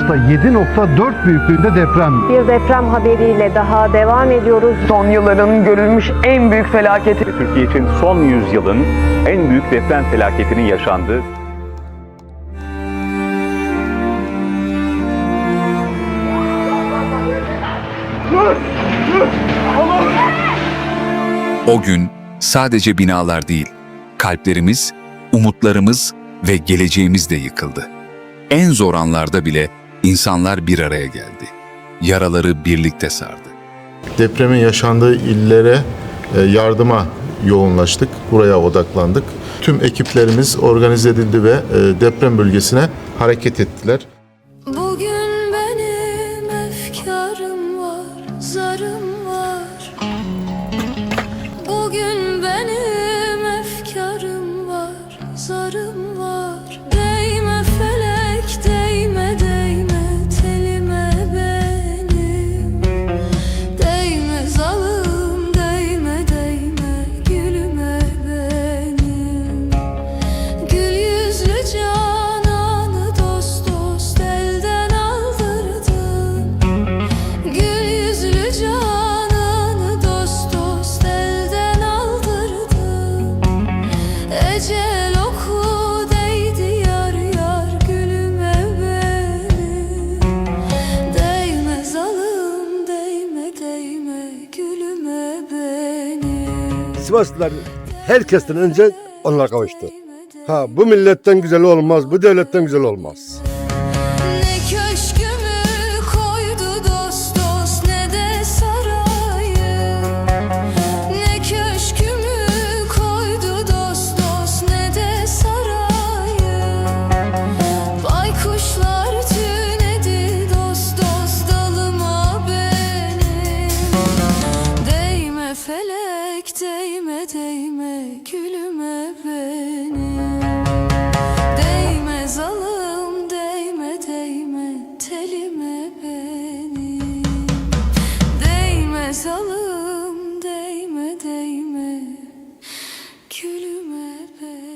7.4 büyüklüğünde deprem. Bir deprem haberiyle daha devam ediyoruz. Son yılların görülmüş en büyük felaketi. Türkiye için son yüzyılın en büyük deprem felaketinin yaşandığı O gün sadece binalar değil, kalplerimiz, umutlarımız ve geleceğimiz de yıkıldı. En zor anlarda bile insanlar bir araya geldi. Yaraları birlikte sardı. depremin yaşandığı illere e, yardıma yoğunlaştık. Buraya odaklandık. Tüm ekiplerimiz organize edildi ve e, deprem bölgesine hareket ettiler. Bugün benim efkarım var, zarım var. Bugün benim efkarım var, zarım var. Sivaslılar herkesten önce onlar kavuştu. Ha bu milletten güzel olmaz, bu devletten güzel olmaz. Dost dost sarayı dost dost Baykuşlar tünedi dost dost dalıma benim Değme felek değme gülüme beni. Değmez alım değme değme telime beni. Değmez alım değme değme gülüme beni.